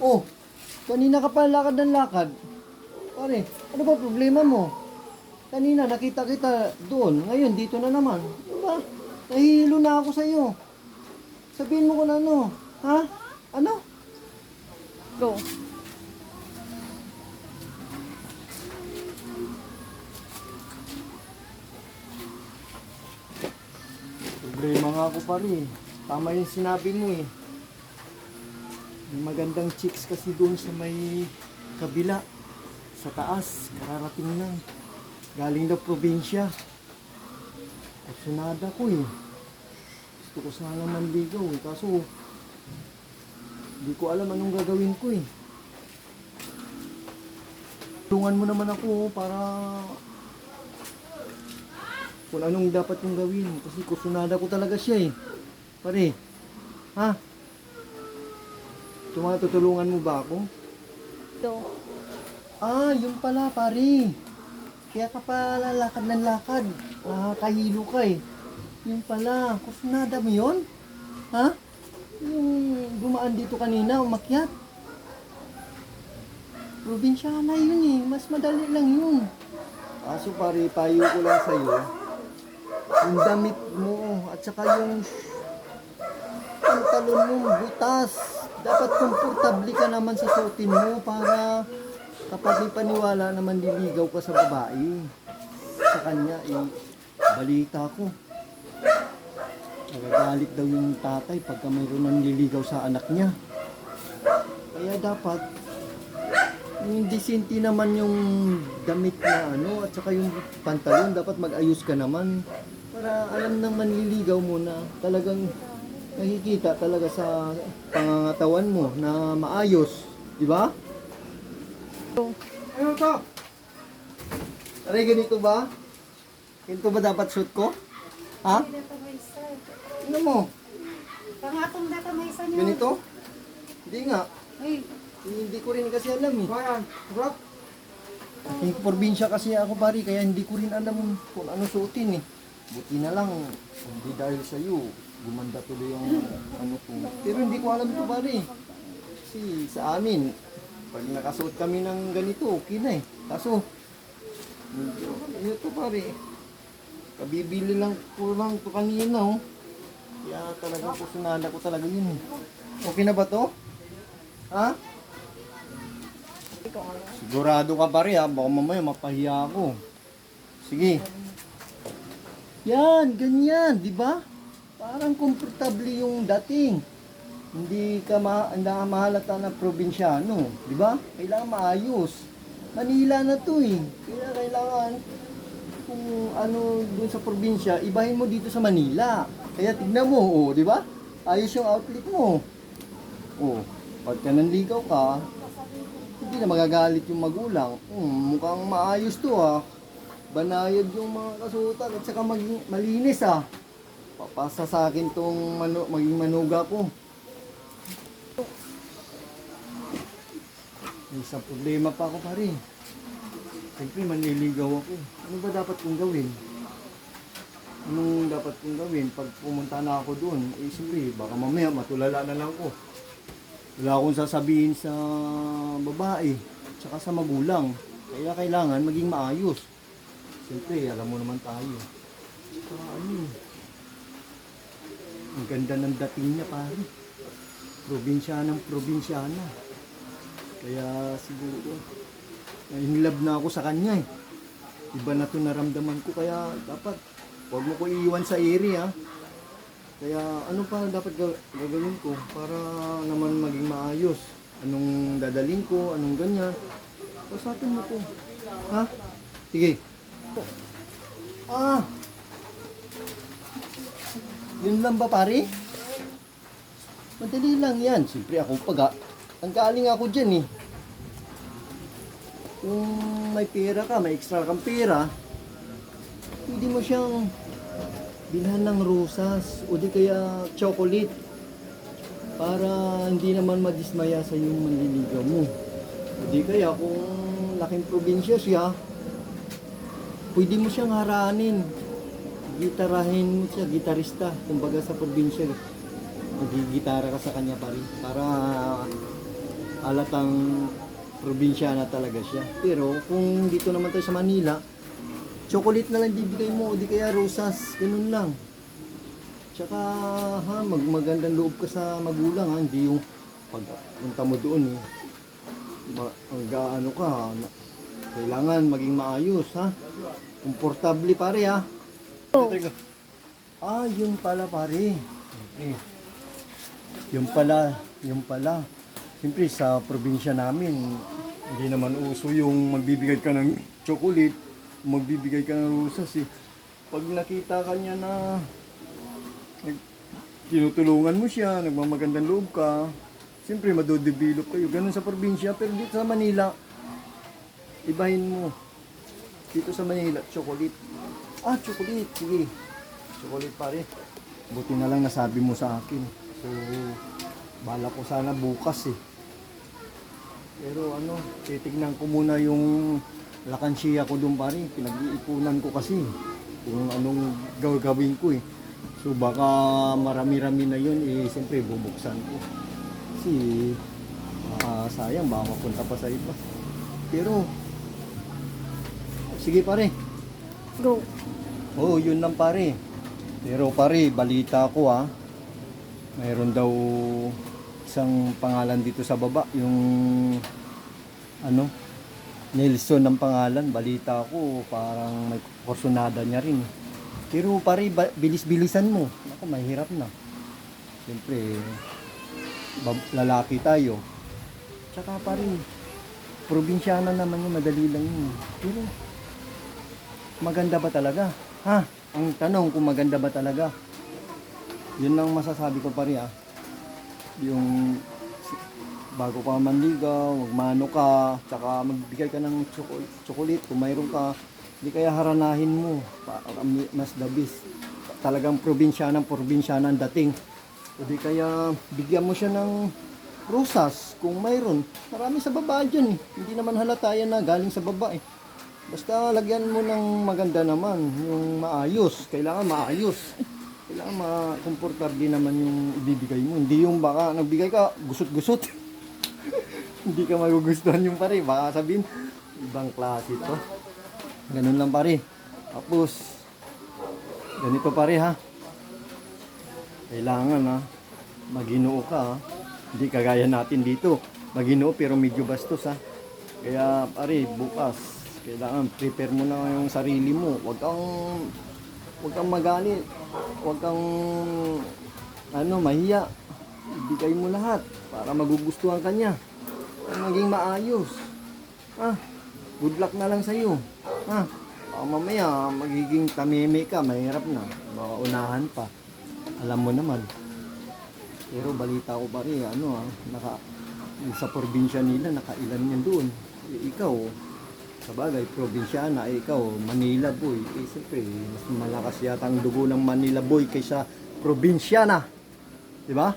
Oh, kanina ka pa lakad ng lakad. Pare, ano ba problema mo? Kanina nakita kita doon, ngayon dito na naman. Diba? Nahihilo na ako sa iyo. Sabihin mo ko na ano, ha? Ano? Go. Problema nga ako pare. Tama yung sinabi mo eh. May magandang chicks kasi doon sa may kabila. Sa taas, kararating lang. Galing daw probinsya. Kasunada ko eh. Gusto ko sana manligaw eh. Kaso, hindi ko alam anong gagawin ko eh. Tulungan mo naman ako para kung anong dapat kong gawin. Kasi kusunada ko talaga siya eh. Pare, ha? Tumatutulungan mo ba ako? Go. Ah, yun pala pare. Kaya ka pala lakad ng lakad. Nakakahilo ka eh. Yun pala, kusunada mo yun? Ha? Yung dumaan dito kanina, umakyat. Probinsyana yun eh. Mas madali lang yun. Kaso pare, payo ko lang sa'yo. Yung damit mo at saka yung pantalon mo butas. Dapat komportable ka naman sa suotin mo para kapag may paniwala naman liligaw ka sa babae. Sa kanya, eh, balita ko. Nagagalit daw yung tatay pagka mayroon nang liligaw sa anak niya. Kaya dapat, yung disente naman yung damit na ano, at saka yung pantalon, dapat mag-ayos ka naman. Para alam ng manliligaw mo na talagang nakikita talaga sa pangangatawan mo na maayos. Di ba? Ano to? Aray, ganito ba? Ganito ba dapat shoot ko? Ha? Ano mo? Pangatong data may isa niyo. Ganito? Hindi nga. Ay, Hindi ko rin kasi alam eh. Bayan, rock. Yung probinsya kasi ako pare, kaya hindi ko rin alam kung ano suotin eh. Buti na lang, hindi dahil sa iyo, gumanda tuloy yung ano ko. Pero hindi ko alam ito pare. Kasi sa amin, pag nakasuot kami ng ganito, okay na eh. Kaso, ito pare. Kabibili lang ko lang ito kanina oh. Kaya talaga kusunada ko talaga yun eh. Okay na ba to? Ha? Sigurado ka pa rin ha, baka mamaya mapahiya ako. Sige. Yan, ganyan, di ba? Parang komportable yung dating. Hindi ka ma mahalata na probinsyano, di ba? Kailangan maayos. Manila na to eh. Kaya kailangan kung ano dun sa probinsya, ibahin mo dito sa Manila. Kaya tignan mo, oh, di ba? Ayos yung outfit mo. Oh, pagka nanligaw ka, hindi na magagalit yung magulang. Hmm, mukhang maayos to ah. Banayad yung mga kasutan at saka maging malinis ah. Papasa sa akin tong manu maging manuga ko. Isang problema pa ako pare. Siyempre manliligaw ako. Ano ba dapat kong gawin? Anong dapat kong gawin pag pumunta na ako doon? Eh siyempre, baka mamaya matulala na lang ko. Wala akong sasabihin sa babae, tsaka sa magulang. Kaya kailangan maging maayos. Siyempre, alam mo naman tayo. Tsaka ano, ang ganda ng dating niya pare. Probinsyanang probinsyana. Kaya siguro, in love na ako sa kanya eh. Iba na to naramdaman ko kaya dapat huwag mo ko iiwan sa area. Kaya ano pa dapat ga- gagawin ko para naman maging maayos? Anong dadalhin ko? Anong ganyan? Kausapin mo ko. Ha? Sige. Ah! Yun lang ba pare? Madali lang yan. Siyempre ako pag ang galing ako dyan eh. Kung may pera ka, may extra kang pera, pwede mo siyang bilhan ng rosas o di kaya chocolate para hindi naman madismaya sa yung manliligaw mo. O di kaya kung laking probinsya siya, pwede mo siyang haranin. Gitarahin mo siya, gitarista. Kumbaga sa probinsya, magigitara ka sa kanya pa rin. Para alatang probinsyana talaga siya. Pero kung dito naman tayo sa Manila, chocolate na lang bibigay mo, o di kaya rosas, ganun lang. Tsaka ha, mag magandang loob ka sa magulang ha, hindi yung pag punta mo doon eh. Ma- mag ano ka, na- kailangan maging maayos ha. Komportable pare ha. Go. Ah, yun pala pare. Okay. Yung pala, yung pala. Siyempre sa probinsya namin, hindi naman uso yung magbibigay ka ng chocolate, magbibigay ka ng rosas eh. Pag nakita ka niya na tinutulungan mo siya, nagmamagandang loob ka, siyempre madodevelop kayo. Ganun sa probinsya, pero dito sa Manila, ibahin mo. Dito sa Manila, chocolate. Ah, chocolate, sige. Chocolate pare. Buti na lang nasabi mo sa akin. So, bala ko sana bukas eh. Pero ano, titignan ko muna yung lakansiya ko doon pare. Pinag-iipunan ko kasi kung anong gagawin ko eh. So baka marami-rami na yun eh, siyempre bubuksan ko. Kasi ah, sayang baka mapunta pa sa iba. Pero, sige pare, Go. Oo, yun lang pare. Pero pare, balita ko ah. Mayroon daw isang pangalan dito sa baba, yung ano, Nelson ng pangalan. Balita ko, parang may porsyonada niya rin. Pero pare, bilis-bilisan mo. Ako, mahirap na. Siyempre, lalaki tayo. Tsaka pare, probinsyana naman yung madali lang yun. Pero, maganda ba talaga? Ha? Ang tanong kung maganda ba talaga? Yun lang masasabi ko pare ah. Yung bago ka manligaw, magmano ka, tsaka magbigay ka ng chocolate kung mayroon ka, di kaya haranahin mo mi- mas dabis. Talagang probinsyana ng probinsyana ang dating. O di kaya bigyan mo siya ng rosas kung mayroon. Marami sa baba dyan eh. Hindi naman halata yan na galing sa baba eh. Basta lagyan mo ng maganda naman, yung maayos. Kailangan maayos. Kailangan ma-comfortable naman yung ibibigay mo. Hindi yung baka nagbigay ka, gusot-gusot. Hindi ka magugustuhan yung pare. Baka sabihin, ibang klase to. Ganun lang pare. Tapos, ganito pare ha. Kailangan ha, maginoo ka ha. Hindi kagaya natin dito. Maginoo pero medyo bastos ha. Kaya pare, bukas, kailangan prepare mo na yung sarili mo. Huwag kang, huwag kang magalit. Huwag kang, ano, mahiya. Ibigay mo lahat para magugustuhan ka niya. Maging maayos. Ah, good luck na lang sa'yo. Ah, baka mamaya magiging tamimi ka, mahirap na. Baka unahan pa. Alam mo naman. Pero balita ko pa rin, ano ah, naka, sa probinsya nila, nakailan yan doon. Eh, ikaw, sa bagay, probinsyana, eh, ikaw, Manila boy. Eh, siyempre, mas malakas yata ang dugo ng Manila boy kaysa probinsyana. Di ba?